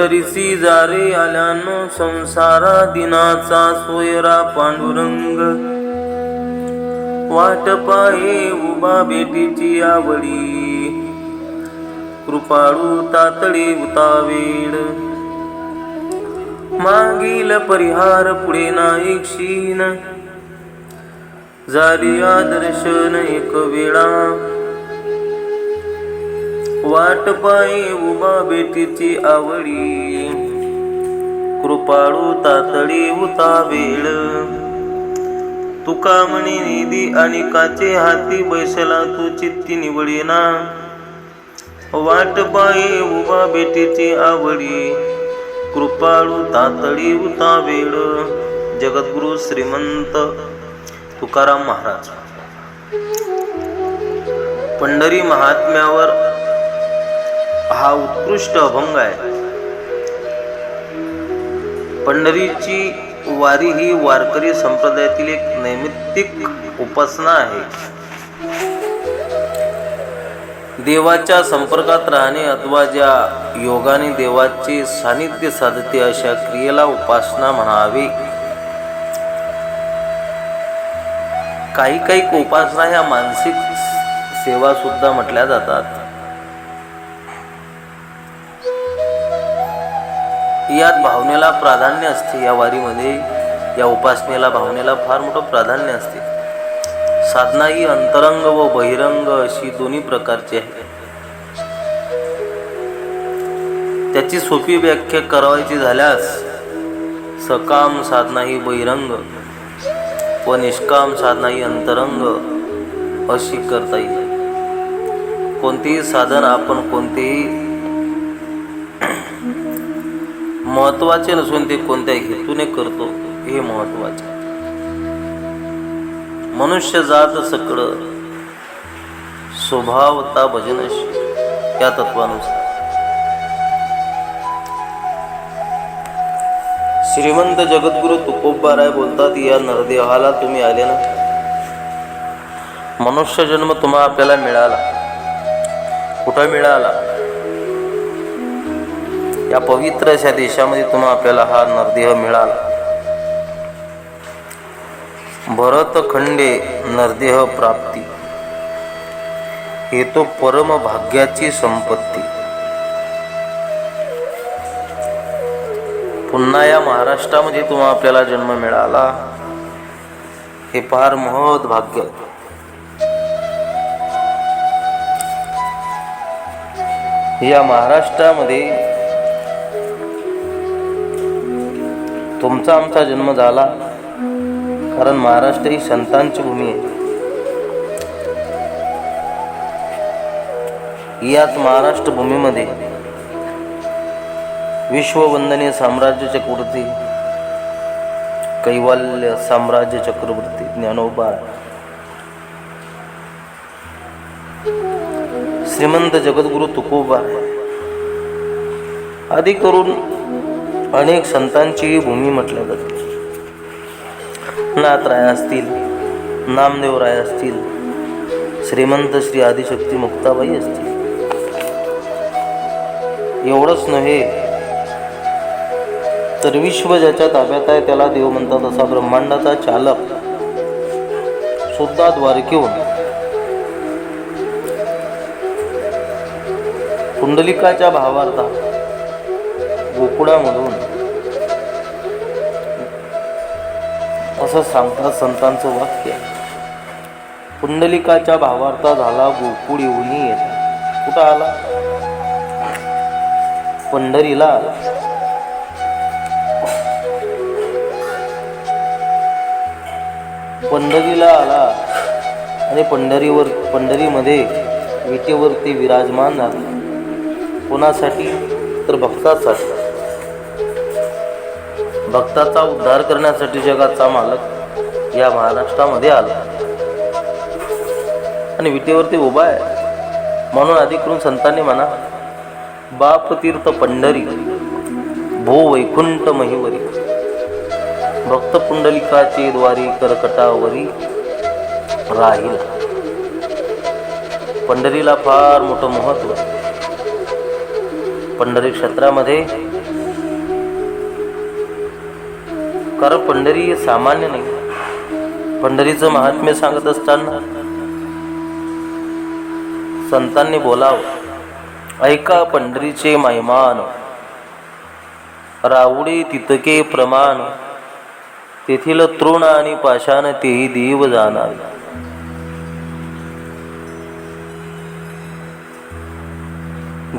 विठ्ठरीसी जारे आल्यानो संसारा दिनाचा सोयरा पांडुरंग. वाट पाहे उभा बेटीची आवडी. कृपाळू तातडी उतावेड मागील परिहार पुढे नाही क्षीण. झाली दर्शन एक वेळा. वाट पायी उभा बेटीची आवडी. कृपाळू तातडी उता वेळ. तुका म्हणे निधी आणि काचे हाती बैसला तू चित्ती निवडीना. वाट पायी उभा बेटीची आवडी. कृपाळू तातडी उता वेळ. जगद्गुरु श्रीमंत तुकाराम महाराज. पंढरी महात्म्यावर हा उत्कृष्ट अभंग आहे. पंढरीची वारी ही वारकरी संप्रदायातील एक नैमित्तिक उपासना आहे. देवाच्या संपर्कात राहणे अथवा ज्या योगाने देवाचे सानिध्य साधते अशा क्रियेला उपासना म्हणावी. काही काही उपासना ह्या मानसिक सेवा सुद्धा म्हटल्या जातात. यात भावनेला प्राधान्य असते. या वारीमध्ये या उपासनेला भावनेला फार मोठं प्राधान्य असते. साधना ही अंतरंग व बहिरंग अशी दोन्ही प्रकारची आहे. त्याची सोपी व्याख्या करावायची झाल्यास सकाम साधना ही बहिरंग व निष्काम साधना ही अंतरंग अशी करता येईल. कोणतेही साधन आपण कोणतेही महत्त्वाचे नसून ते कोणत्या हेतूने करतो हे महत्त्वाचे मनुष्य जात सकळ स्वभावता भजनश या तत्वानुसार. श्रीमंत जगद्गुरु तुकोबाराय बोलतात या नरदेहाला तुम्ही आले ना. मनुष्य जन्म तुम्हा आपल्याला मिळाला. कुठं मिळाला? या पवित्र अशा देशामध्ये तुम्हा आपल्याला हा नरदेह मिळाला. भरत खंडे नरदेह प्राप्ती. हे तो परम भाग्याची संपत्ती. पुन्हा या महाराष्ट्रामध्ये तुम्हा आपल्याला जन्म मिळाला. हे फार महत् भाग्य या महाराष्ट्रामध्ये तुमचा आमचा जन्म झाला. कारण महाराष्ट्र ही संतांची भूमी आहे. याच महाराष्ट्र भूमीमध्ये विश्ववंदनीय साम्राज्य चक्रवर्ती कैवाल्य साम्राज्य चक्रवर्ती ज्ञानोबा श्रीमंत जगद्गुरु तुकोबा आदी करून अनेक संतांची ही भूमी म्हटल्या जाते नाथराय असतील नामदेवराय असतील श्रीमंत श्री आदिशक्ती मुक्ताबाई असतील. एवढंच नव्हे तर विश्व ज्याच्या ताब्यात आहे त्याला देव म्हणतात असा ब्रह्मांडाचा चालक सुद्धा द्वारकेहून कुंडलिकाच्या भावार्था गोकुळामधून असं सांगतात संतांचं वाक्य. पुंडलिकाच्या भावार्था झाला गोकुळ येऊन येत कुठं आला? पंढरीला आला. पंढरीला आला आणि पंढरीवर पंढरीमध्ये विटेवरती विराजमान झाला. कोणासाठी? तर भक्तासाठी. भक्ताचा उद्धार करण्यासाठी जगाचा मालक या महाराष्ट्रामध्ये आला. आणि विटेवरती उभा आहे. म्हणून अधिकृत संतांनी म्हणा बाप तीर्थ पंढरी भो वैकुंठ महिवरी भक्त पुंडलिकाचे द्वारी करकटावरी राहील. पंढरीला फार मोठं महत्त्व पंढरी क्षेत्रामध्ये कारण पंढरी हे सामान्य नाही. पंढरीचं महात्म्य सांगत असताना संतांनी बोलावं ऐका पंढरीचे महिमान रावडे तितके प्रमाण तेथील तृण आणि पाषाण तेही देव जाणार.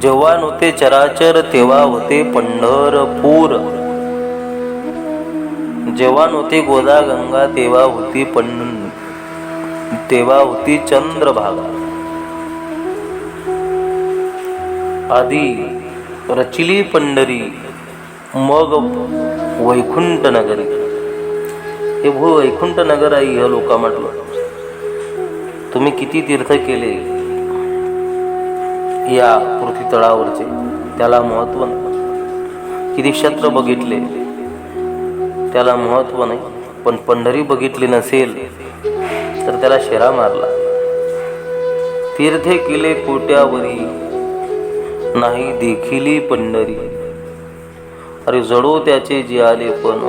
जेव्हा नव्हते चराचर तेव्हा होते पंढरपूर. जेव्हा नव्हती गोदा गंगा तेव्हा होती पण तेव्हा होती चंद्रभागा. आधी रचिली पंढरी मग वैकुंठ नगरी हे भू वैकुंठ नगर आहे ह्या लोका म्हटलं तुम्ही किती तीर्थ केले या पृथ्वी तळावरचे त्याला महत्त्व किती क्षेत्र बघितले? त्याला महत्त्व नाही पण पंढरी बघितली नसेल तर त्याला शेरा मारला. तीर्थे केले कोट्यावरी नाही देखिली पंढरी. अरे जडो त्याचे जे आले पण.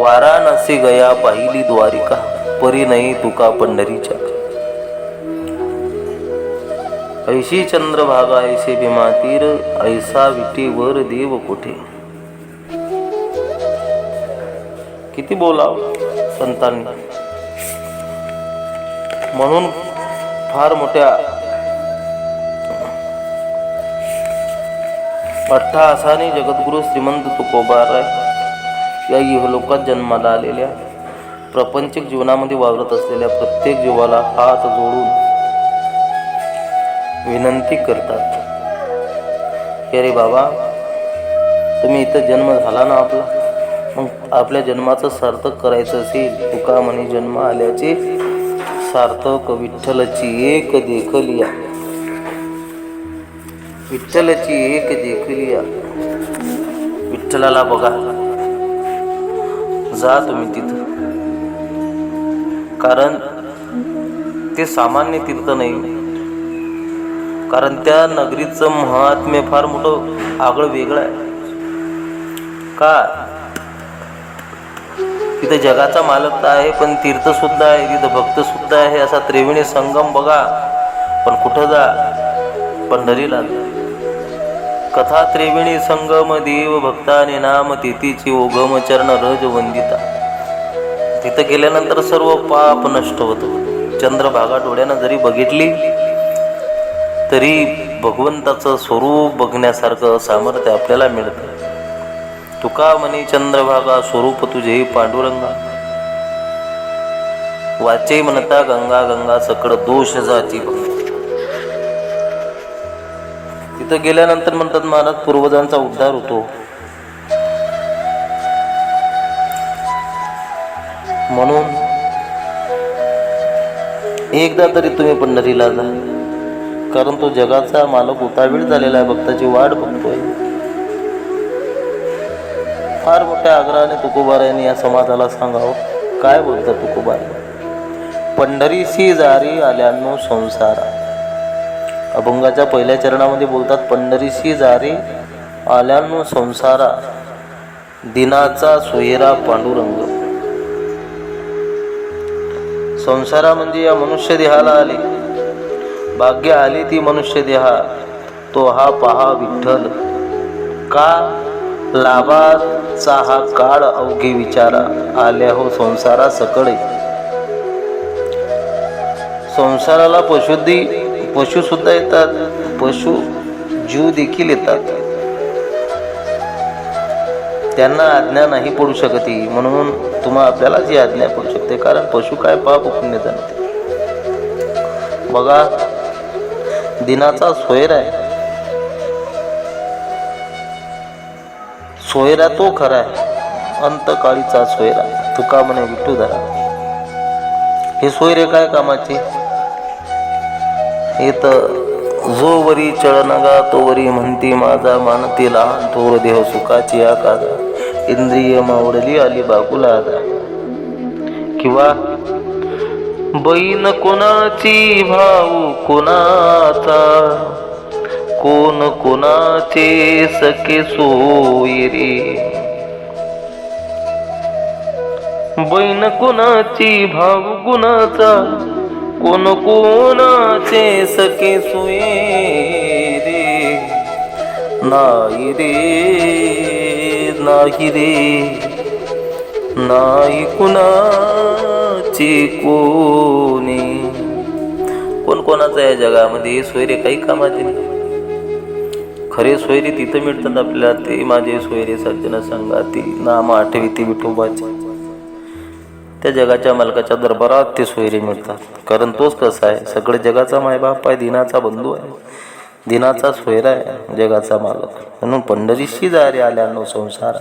वाराणसी गया पाहिली द्वारिका परी नाही तुका पंढरीच्या. ऐशी चंद्रभागा ऐसे भीमातीर ऐसा विटीवर देव कुठे? किती बोलाव संतांनी? म्हणून फार मोठ्या अठ्ठासाने जगद्गुरु श्रीमंत तुकोबाराय या इहलोकात जन्माला आलेल्या प्रपंचिक जीवनामध्ये वावरत असलेल्या प्रत्येक जीवाला हात जोडून विनंती करतात. अरे बाबा तुम्ही इथं जन्म झाला ना आपला? मग आपल्या जन्माचं सार्थक करायचं असेल. तुका म्हणे जन्म आल्याचे सार्थक विठ्ठलची एक देखलिया विठ्ठलाची एक देखलिया विठ्ठलाला बघा. जा तुम्ही तिथं. कारण ते सामान्य तीर्थ नाही. कारण त्या नगरीचं महात्म्य फार मोठं आगळं वेगळं आहे. का? तिथं जगाचा मालक तर आहे पण तीर्थसुद्धा आहे तिथं भक्तसुद्धा आहे असा त्रिवेणी संगम बघा. पण कुठं जा? पंढरीला कथा त्रिवेणी संगम देव भक्ताने नाम तिथीची ओघम चरण रज वंदिता. तिथं गेल्यानंतर सर्व पाप नष्ट होतं. चंद्रभागा डोळ्यानं जरी बघितली तरी भगवंताचं स्वरूप बघण्यासारखं सामर्थ्य आपल्याला मिळतं. तुका म्हणे चंद्रभागा स्वरूप तुझे पांडुरंगा. वाचे म्हणता गंगा गंगा सकड दोष जाची तिथं गेल्यानंतर म्हणतात महाराज पूर्वजांचा उद्धार होतो. म्हणून एकदा तरी तुम्ही पंढरीला जा. कारण तो जगाचा मालक उतावीळ झालेला आहे भक्ताची वाट बघतोय. फार मोठ्या आग्रहाने तुकोबारायांनी या समाजाला सांगावं. काय बोलतं तुकोबार? पंढरीशी जारी आल्यानो संसारा. अभंगाच्या पहिल्या चरणामध्ये बोलतात पंढरीशी जारी आल्यानो संसारा. दिनाचा सोयरा पांडुरंग. संसारा म्हणजे या मनुष्य देहाला आले. भाग्य आली ती मनुष्य देहा तो हा पहा विठ्ठल. का लाभाचा हा काळ अवघे विचारा. आल्या हो संसारा सकळे. संसाराला पशुद्धी पशु सुद्धा येतात. पशु जीव देखील येतात. त्यांना आज्ञा नाही पडू शकत ही. म्हणून तुम्हा आपल्याला जी आज्ञा पडू शकते. कारण पशु काय पाप पुण्य जाणते. बघा दिनाचा सोयर आहे. सोयरा तो खरा आहे. अंतकाळीचा सोयरा. तुका म्हणे विठू धरा. हे सोयरे काय कामाचे? हे तर जो वरी चळनगा तो वरी म्हणती माझा मानती लहान थोर देह सुखाची आकादा इंद्रिय मावडली आली बाकुला आदा. किंवा बहीण कोणाची भाऊ कोणाचा? कोण कोणाचे सखे सोयरे बैन कुणाची भाव गुणाचा कोण कोणाचे सके सुये रे? नाही रे नाही रे. नाही कुणाचे कोणी. कोण कोणाचं या जगामध्ये? सोयरे काही कामाचे नाही. खरे सोयरी तिथं मिळतात आपल्याला. ते माझे सोयरे सज्जन संगाती नाम आठवी ती विठोबाचे. त्या जगाच्या मालकाच्या दरबारात ते सोयरे मिळतात. कारण तोच कसा आहे सगळे जगाचा मायबाप आहे दिनाचा बंधू आहे. दिनाचा सोयरा आहे जगाचा मालक. म्हणून पंढरीशी जारे आल्यानो संसार.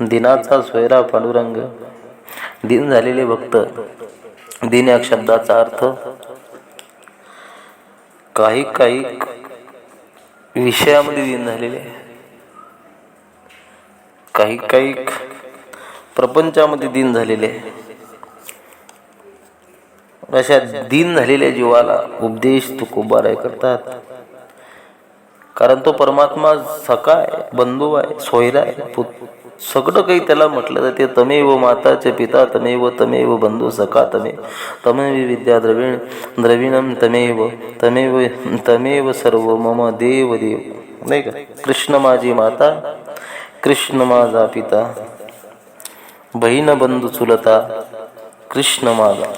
दिनाचा सोयरा पांडुरंग. दिन झालेले भक्त. दिन या शब्दाचा अर्थ काही काही विषयामध्ये दिन झालेले आहे. काही काही प्रपंचामध्ये दिन झालेले आहे. अशा दिन झालेल्या जीवाला उपदेश तुकोबाराय करतात. कारण तो परमात्मा सखा आहे बंधू आहे सोयरा आहे सगळं काही त्याला म्हटलं जाते. तमेव माताचे पिता तमेव तमेव बंधू सखा तमे तमेव विद्या द्रविण द्रविणम तमेव तमेव तमेव सर्व मम देव देव. नाही का? कृष्ण माझी माता कृष्ण माझा पिता बहीण बंधू चुलता कृष्ण माझा.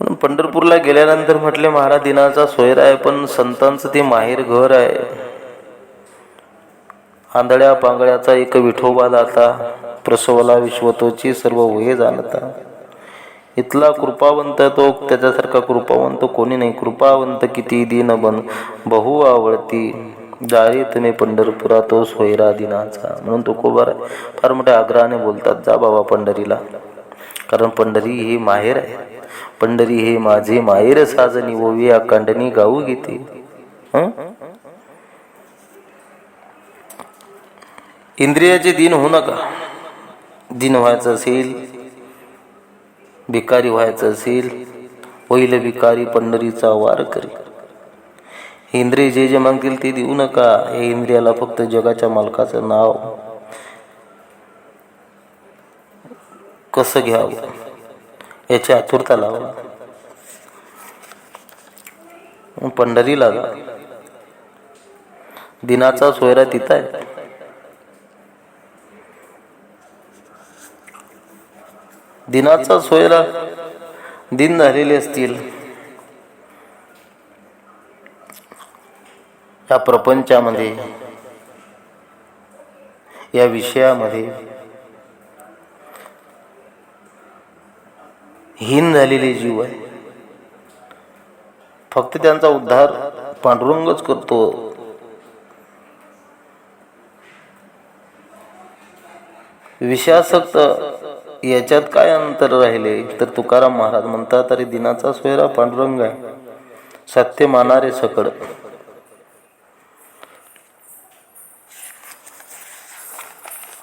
म्हणून पंढरपूरला गेल्यानंतर म्हटले महाराज दिनाचा सोयरा आहे पण संतांचं ते माहेर घर आहे. आंधळ्या पांगळ्याचा एक विठोबा दाता प्रसवला विश्वतोची सर्व वये जाणता. इथला कृपावंत तो त्याच्यासारखा कृपावंत कोणी नाही. कृपावंत किती दिन बन बहु आवडती. जारी तुम्ही पंढरपुरा तो सोयरा दिनाचा. म्हणून तो कोबार फार मोठ्या आग्रहाने बोलतात जा बाबा पंढरीला. कारण पंढरी हे माहेर आहे. पंढरी हे माझे माहेर साजनी ओवी अकांडनी गाऊ घेते इंद्रियाचे दिन होऊ नका. दिन व्हायचं असेल भिकारी व्हायचं असेल पहिलं भिकारी पंढरीचा वार करी. इंद्रिय जे जे मागतील ते देऊ नका. हे इंद्रियाला फक्त जगाच्या मालकाचं नाव कसं घ्यावं? याची आतुरता लावा. पंढरीला जा. दिनाचा सोयरा तिथं आहे. दिनाचा सोयरा दिन झालेले असतील. या प्रपंचामध्ये या विषयामध्ये हीन झालेले जीव आहे. फक्त त्यांचा उद्धार पांडुरंगच करतो. विषयासक्त याच्यात काय अंतर राहिले? तर तुकाराम महाराज म्हणतात अरे दिनाचा सोयरा पांडुरंग आहे. सत्य मानारे सकड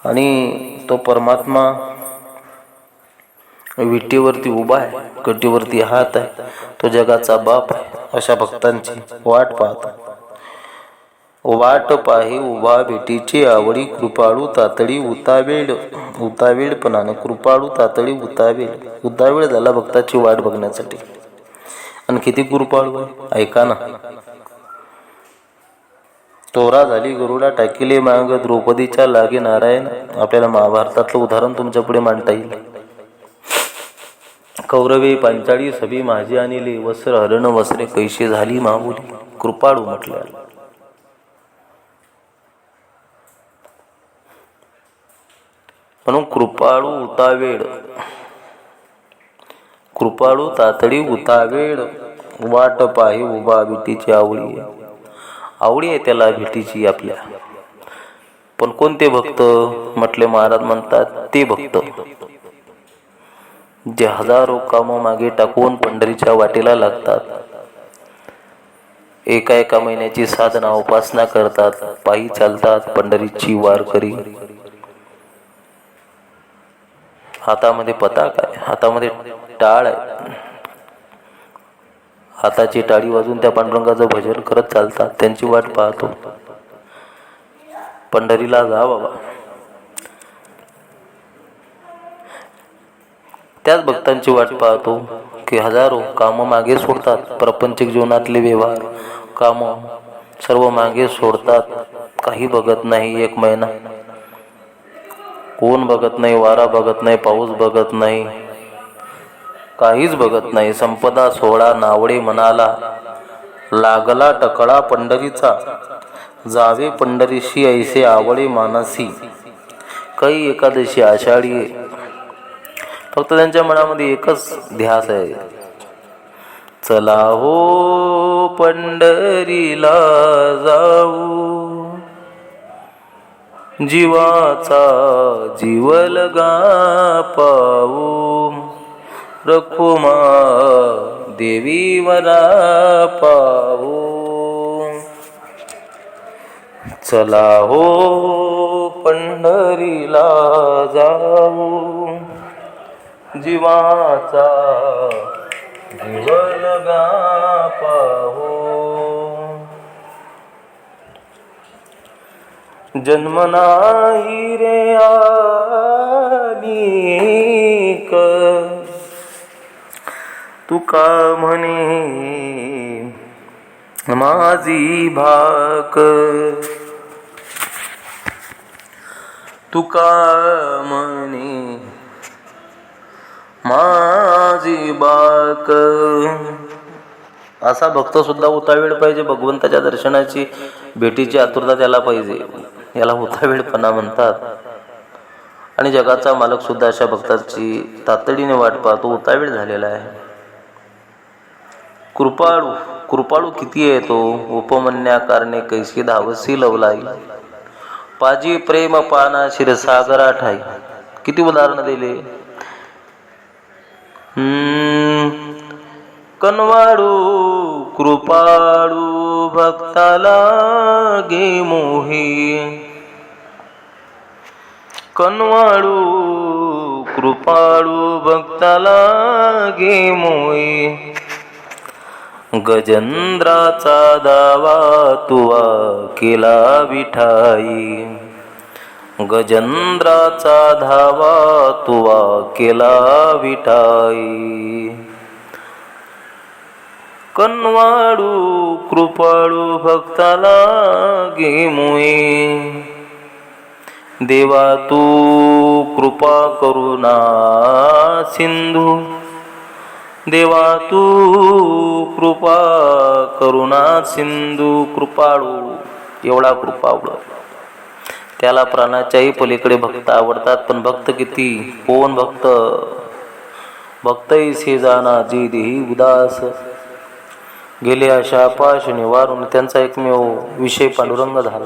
आणि तो परमात्मा विटीवरती उभा आहे कटीवरती हात आहे. तो जगाचा बाप आहे अशा भक्तांची वाट पाहतो वाट पाही उभा भेटीची आवडी कृपाळू तातडी उतावेळ उतावेळपणानं कृपाळू तातडी उतावेळ उतावेळ झाला भक्ताची वाट बघण्यासाठी. आणि किती कृपाळू ऐका ना. तोरा झाली गरुडा टाकिले मांग द्रौपदीच्या लागे नारायण आपल्याला महाभारतातलं उदाहरण तुमच्यापुढे मांडता येईल. कौरवे पांचाळी सभी माझी आणले वस्त्र हरण वस्त्रे कैसे झाली माहुली कृपाळू म्हटल्या म्हणून कृपाळू उतावेळ. कृपाळू तातडी उतावेळ. वाट पाही उभा भीतीची आवडी आहे आवडी आहे त्याला भेटीची आपल्या. पण कोणते भक्त म्हटले महाराज म्हणतात ते भक्त. जे हजारो काम मागे टाकून पंढरीच्या वाटेला लागतात. एका एका महिन्याची साधना उपासना करतात पायी चालतात पंढरीची वारकरी. हातामध्ये पताक आहे. हातामध्ये टाळ आहे. हाताची टाळी वाजून त्या पांडुरंगाचं भजन करत चालतात. त्यांची वाट पाहतो. पंढरीला जा बाबा. त्याच भक्तांची वाट पाहतो की हजारो काम मागे सोडतात. प्रपंचिक जीवनातले व्यवहार कामं सर्व मागे सोडतात. काही बघत नाही एक महिना. ऊन बघत नाही वारा बघत नाही पाऊस बघत नाही काहीच बघत नाही. संपदा सोहळा नावडे म्हणाला लागला टकळा पंढरीचा जावे पंढरीशी ऐसे आवडे मानसी. काही एकादशी आषाढी फक्त त्यांच्या मनामध्ये एकच ध्यास आहे. चला हो पंढरीला जाऊ. जीवाचा जीवलगा पाऊ रखुमा देवीवरा पाहू चला हो पंढरीला जाऊ. जीवाचा जीवलगा पाहू जन्म नाही रे आनिक तुका म्हणे माझी भाक? तुका म्हणे माझी बाक? असा भक्त सुद्धा उतावीळ पाहिजे भगवंताच्या दर्शनाची भेटीची आतुरता त्याला पाहिजे. याला उतावीळपणा म्हणतात. आणि जगाचा मालक सुद्धा अशा भक्ताची तातडीने वाट पाहतो उतावीळ झालेला आहे. कृपाळू कृपाळू किती आहे तो? उपमन्या कारणे कैसी धावसी लवलाई. पाजी प्रेम पाना शिरसागरा ठाई. किती उदाहरण दिले? कनवाडू कृपाडू भक्ताला गे मोही. कनवाडू कृपाळू भक्ताला गे मोही. गजेंद्राचा दावा तुवा केला विठाई. गजेंद्राचा धावा तुवा केला विठाई. कनवाडू कृपाळू भक्ताला गे मुये देवा तू कृपा करुणा सिंधू देवा तू कृपा करुणा सिंधू कृपाळू एवढा कृपावळ त्याला प्राणाच्याही पलीकडे भक्त आवडतात पण भक्त किती कोण भक्त भक्तही शेजाना जी देही उदास गेले अशा पाशुनी वारून त्यांचा एकमेव विषय पांडुरंग झाला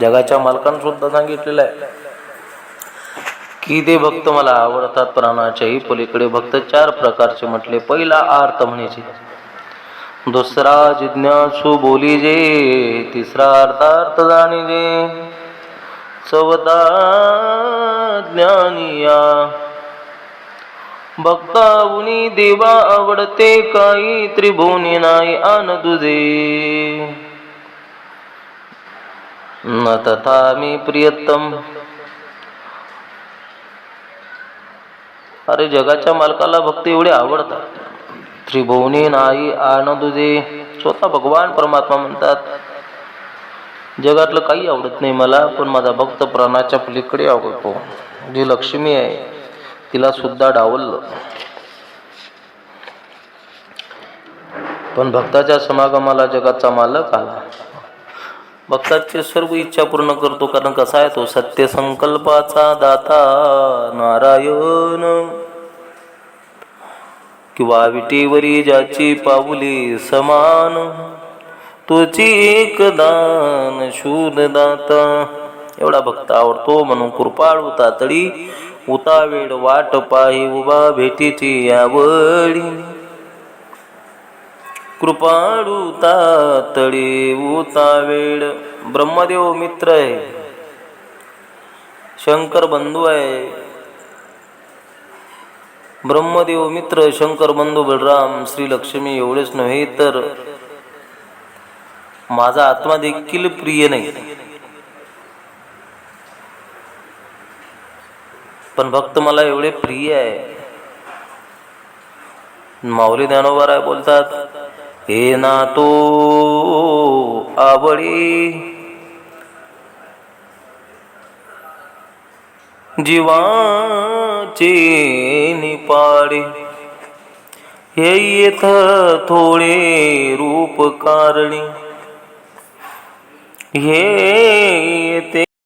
जगाच्या मालकानं सुद्धा सांगितलेलं आहे. की ते भक्त मला आवडतात प्राणाच्याही पलीकडे भक्त चार प्रकारचे म्हटले. पहिला आर्त म्हणायचे. दुसरा जिज्ञासू बोली जे. तिसरा अर्थार्थ जाणीजे चौथा ज्ञानिया भक्तावुनी देवा आवडते काही त्रिभुवनी नाही आन तुझे. न तथा मी प्रियतम. अरे जगाच्या मालकाला भक्त एवढे आवडतात. त्रिभुवनी नाही आन तुझे. स्वतः भगवान परमात्मा म्हणतात जगातलं काही आवडत नाही मला पण माझा भक्त प्राणाच्या पलीकडे आवडतो. जी लक्ष्मी आहे तिला सुद्धा डावललं. पण भक्ताच्या समागमाला जगाचा मालक आला. भक्ताची सर्व इच्छा पूर्ण करतो कारण कसा आहे तो? सत्य संकल्पाचा दाता नारायण. किंवा विटीवरी ज्याची पाऊली समान तुझी एक दान शूर दाता. एवढा भक्त आवडतो म्हणून कृपाळू उता उतावेळ वाट पाही उभा भेटीची यावळी कृपाळू तातडी उतावेळ ब्रह्मदेव मित्र आहे. शंकर बंधू आहे. ब्रह्मदेव मित्र शंकर बंधू बलराम श्री लक्ष्मी एवढेच नव्हे तर माझा आत्मा देखील प्रिय नाही. पण भक्त मला एवढे प्रिय आहे. माऊली ज्ञानोबाराय बोलतात हे ना तो आवडी जीवाचे निपाडे. हे येथ थोडे रूप कारणी हे येते